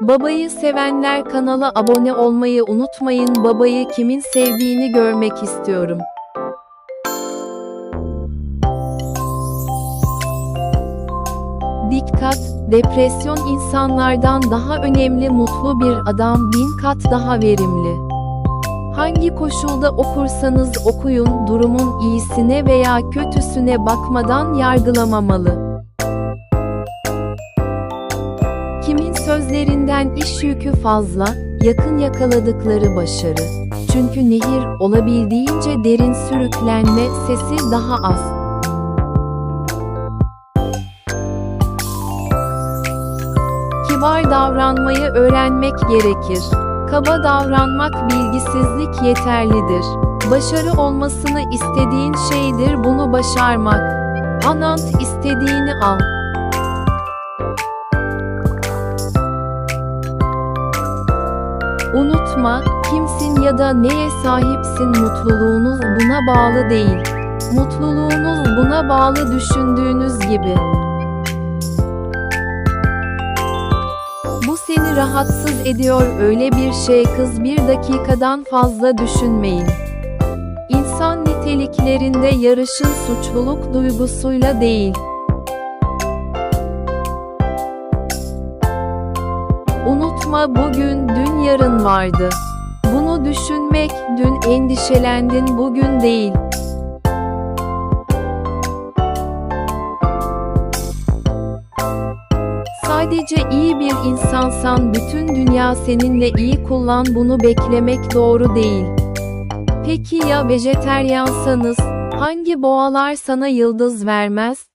Babayı sevenler kanala abone olmayı unutmayın. Babayı kimin sevdiğini görmek istiyorum. Dikkat! Depresyon insanlardan daha önemli mutlu bir adam bin kat daha verimli. Hangi koşulda okursanız okuyun, durumun iyisine veya kötüsüne bakmadan yargılamamalı. Kimin sözlerinden iş yükü fazla, yakın yakaladıkları başarı. Çünkü nehir olabildiğince derin sürüklenme sesi daha az. Kibar davranmayı öğrenmek gerekir. Kaba davranmak bilgisizlik yeterlidir. Başarı olmasını istediğin şeydir bunu başarmak. Anant istediğini al. Unutma, kimsin ya da neye sahipsin mutluluğunuz buna bağlı değil. Mutluluğunuz buna bağlı düşündüğünüz gibi. Bu seni rahatsız ediyor öyle bir şey kız bir dakikadan fazla düşünmeyin. İnsan niteliklerinde yarışın suçluluk duygusuyla değil. Unutma bugün dün yarın vardı. Bunu düşünmek dün endişelendin bugün değil. Sadece iyi bir insansan bütün dünya seninle iyi kullan bunu beklemek doğru değil. Peki ya vejeteryansanız, hangi boğalar sana yıldız vermez?